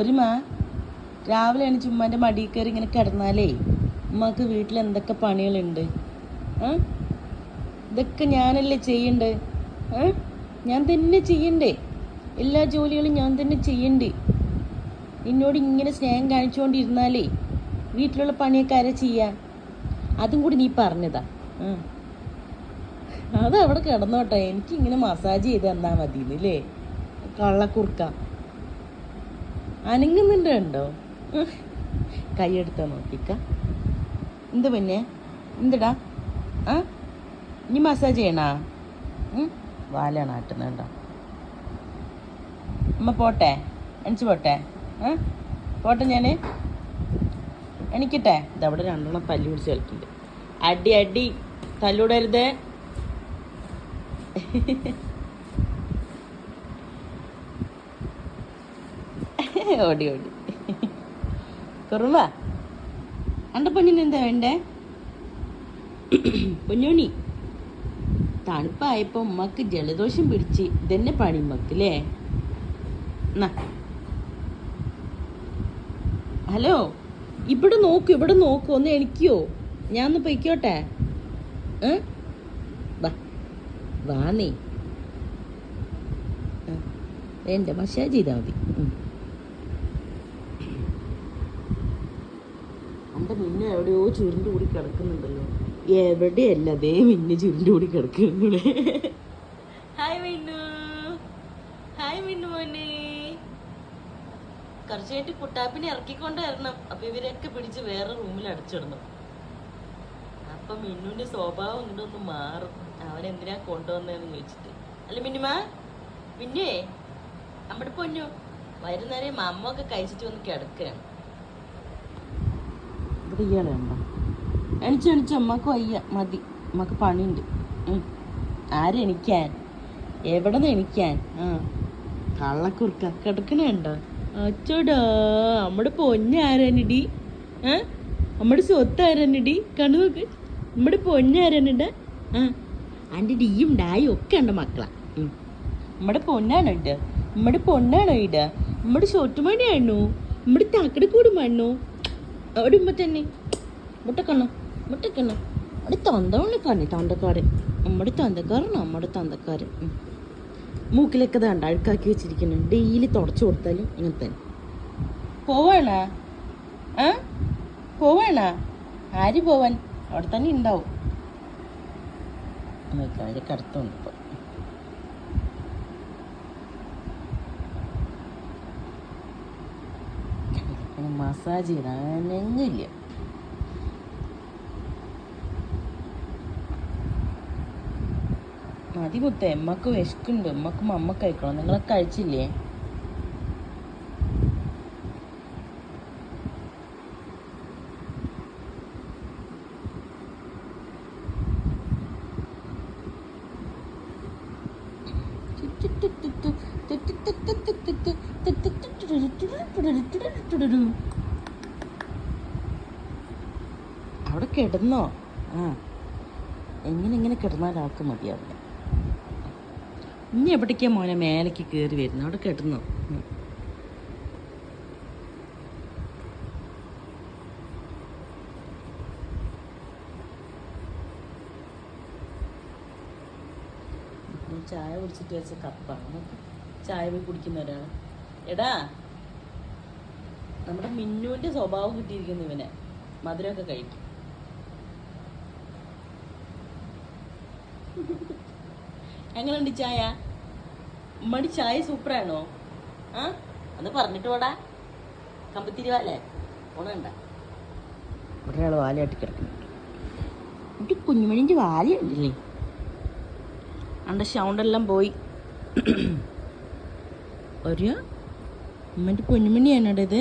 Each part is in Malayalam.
ഒരു മാ രാവിലെ ആണ് ഉമ്മാന്റെ മടിയിൽ കയറി ഇങ്ങനെ കിടന്നാലേ ഉമ്മക്ക് വീട്ടിൽ എന്തൊക്കെ പണികളുണ്ട്? ഇതൊക്കെ ഞാനല്ലേ ചെയ്യണ്ടേ? ഞാൻ തന്നെ ചെയ്യണ്ടേ? എല്ലാ ജോലികളും ഞാൻ തന്നെ ചെയ്യണ്ടേ. നിന്നോട് ഇങ്ങനെ സ്നേഹം കാണിച്ചുകൊണ്ടിരുന്നാലേ വീട്ടിലുള്ള പണിയൊക്കെ ആരെ ചെയ്യാ? അതും കൂടി നീ പറഞ്ഞതാ. അത് അവിടെ കിടന്നോട്ടെ. എനിക്കിങ്ങനെ മസാജ് ചെയ്ത് തന്നാ മതി അല്ലേ കള്ളക്കുറുക്ക. അനങ്ങുന്നുണ്ട് കണ്ടോ? കൈയെടുത്താ നോക്കിക്ക. എന്ത് പിന്നെ? എന്തിടാ? ആ? ഇനി മസാജ് ചെയ്യണാ? വാലാണ് ആട്ടുന്നുണ്ടോ അമ്മ പോട്ടെ? എണിച്ച് പോട്ടെ? ആ? പോട്ടെ ഞാൻ എണിക്കട്ടെ? ഇതവിടെ രണ്ടെണ്ണം തല്ലി പിടിച്ച് കളിക്കുന്നുണ്ട്. അടി അടി. തല്ലൂടരുത്. ഓടി ഓടി. കുറവാ എന്റെ പൊന്നിന് എന്താ വേണ്ടേ? പൊന്നോണി തണുപ്പായപ്പോൾ ഉമ്മക്ക് ജലദോഷം പിടിച്ച് ഇതന്നെ പണി ഉമ്മക്ക് ഹലോ ഇവിടെ നോക്കൂ ഇവിടെ നോക്കൂ ഒന്ന് എണിക്കോ? ഞാൻ ഒന്ന് പൊയ്ക്കോട്ടെ വാന്നേ. നീ വേണ്ട മസാജ് ചെയ്താൽ മതി. എന്റെ മിന്നു എവിടെയോ ചുരുണ്ട് കൂടി കിടക്കുന്നുണ്ടല്ലോ. എവിടെയല്ല അതേ മിന്നു ചുരുണ്ട് കൂടി കിടക്കുന്നുണ്ട്. ഹായ് മിന്നു. ഹായ് മിന്നു മോനെ. കുറച്ചായിട്ട് കുട്ടാപ്പിനെ ഇറക്കിക്കൊണ്ട് വരണം അപ്പൊ ഇവരൊക്കെ പിടിച്ച് വേറെ റൂമിൽ അടച്ചിടുന്നു. അപ്പൊ മിന്നുവിന്റെ സ്വഭാവം ഇങ്ങോട്ട് ഒന്ന് മാറും. അവൻ എന്തിനാ കൊണ്ടുവന്നതെന്ന് ചോദിച്ചിട്ട്. അല്ല മിന്നുമാ മിന്നുവേ നമ്മുടെ പൊന്നു. വരുന്നേരം അമ്മ ഒക്കെ കഴിച്ചിട്ട് വന്ന് കിടക്കുകയാണ്. ഇവിടെ ഇയാളുണ്ടോ എണിച്ച് എണിച്ച് അമ്മയ്ക്ക് വയ്യ. മതി. അമ്മയ്ക്ക് പണിയുണ്ട്. ആരെണിക്കാൻ എവിടെ നിന്ന് എണിക്കാൻ? ആ. കള്ളക്കുറുക്ക കിടക്കണുണ്ടോ? അച്ചോടാ നമ്മുടെ പൊന്നാരനടി ഏ? നമ്മുടെ സ്വത്ത് ആരനിടി കണ്ണു നോക്ക്. നമ്മുടെ പൊന്നാരനുണ്ട് ആ. അന്റെ ഡിയും ഡായും ഒക്കെ ഉണ്ട് മക്കളാ. നമ്മുടെ പൊന്നാണോ ഇട്ട് നമ്മുടെ പൊന്നാണോ ഇട? നമ്മുടെ ചോട്ടുമണിയാണോ നമ്മുടെ താക്കടക്കൂട് മണ്ണോ അവിടെ ഉമ്മ തന്നെ. മുട്ടക്കണ്ണോ മുട്ടക്കണ്ണോ അവിടെ തൊന്തവണ്ണിക്കാരനെ തൊണ്ടക്കാരൻ നമ്മുടെ തന്തക്കാരൻ നമ്മുടെ തന്തക്കാരൻ. മൂക്കിലൊക്കെ തണ്ട അഴുക്കാക്കി വെച്ചിരിക്കുന്നു. ഡെയിലി തുടച്ചു കൊടുത്താലും ഇങ്ങനെ തന്നെ. പോവാണ? ആ? പോവാണ? ആര് പോവാൻ? അവിടെ തന്നെ ഉണ്ടാവും കടത്തുണ്ട് ഇപ്പൊ. മസാജ് ചെയ്താനെങ്ങില്ല മതി മുത്തേ എമ്മക്ക് വിശക്കുണ്ട് എമ്മക്കും അമ്മ കഴിക്കണം നിങ്ങളൊക്കെ കഴിച്ചില്ലേ അവിടെ കിടന്നോ ആ എങ്ങനെ എങ്ങനെ കിടന്നാൽ ആൾക്ക് മതിയാവില്ല ഇനി എവിടേക്കാ മോനെ മേലേക്ക് കയറി വരുന്നു അവിടെ കിടന്നോ ചായ കുടിച്ചിട്ട് വെച്ച കപ്പാണ്. ചായ പോയി കുടിക്കുന്ന ഒരാൾ എടാ നമ്മുടെ മിന്നുവിന്റെ സ്വഭാവം കിട്ടിയിരിക്കുന്നു ഇവനെ. മധുരമൊക്കെ കഴിക്കും. എങ്ങനെയുണ്ട് ചായ? മടി ചായ സൂപ്പറാണോ? ആ അന്ന് പറഞ്ഞിട്ട് പോടാ. കമ്പത്തിരിവാലേ പോണണ്ട. ഒരാൾ വാലയാട്ടി കിടക്കുന്നു. എന്നിട്ട് കുഞ്ഞുമണിന്റെ വാലയുണ്ടല്ലേ അണ്ട സൗണ്ടെല്ലാം പോയി. ഒരു ഉമ്മന്റെ പൊന്നുമണിയാണോടെ ഇത്?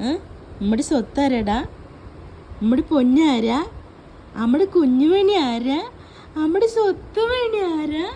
ഏ? ഉമ്മയുടെ സ്വത്താരാടാ? നമ്മുടെ പൊന്നാരാ? നമ്മുടെ കുഞ്ഞുമണി ആരാ? നമ്മുടെ സ്വത്ത് മണി ആരാ?